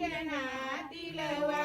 गणातिलवा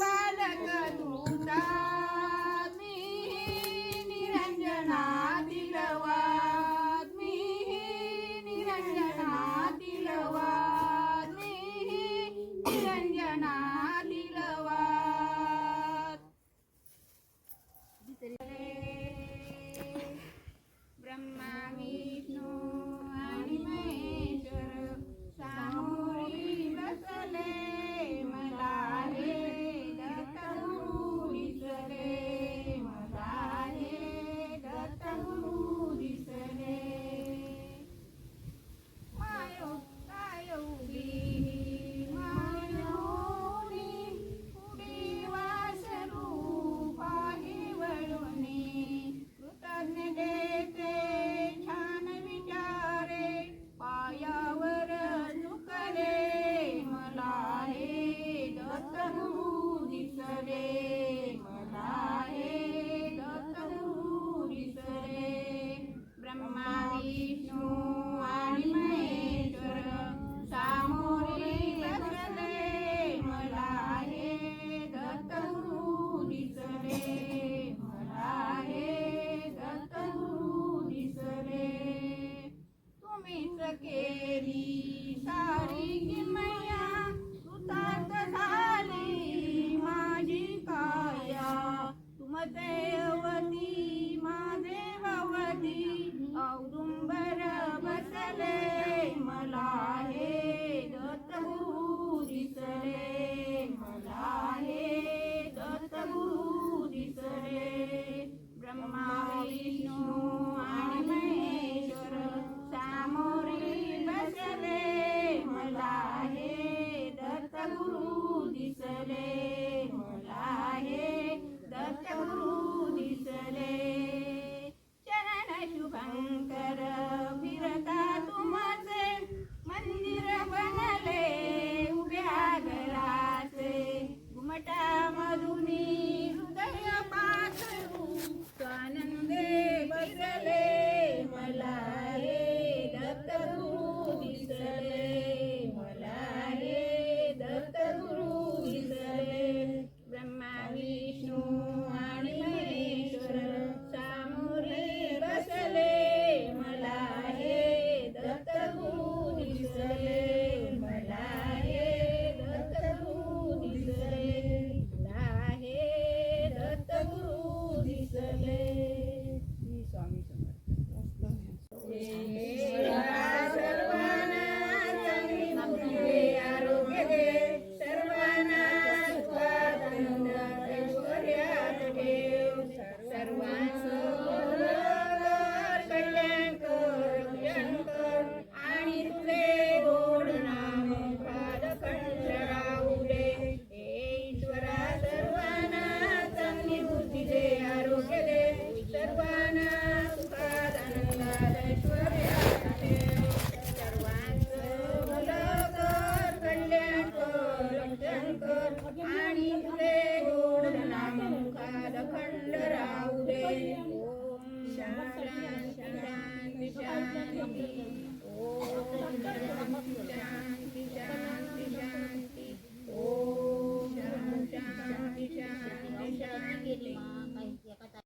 बालक दूता વિષ્ણુ આણિ મહેશ્વર સામોરી બસવે. आणि तुले गोड नामकार खंड राहू दे शांती शांती ओम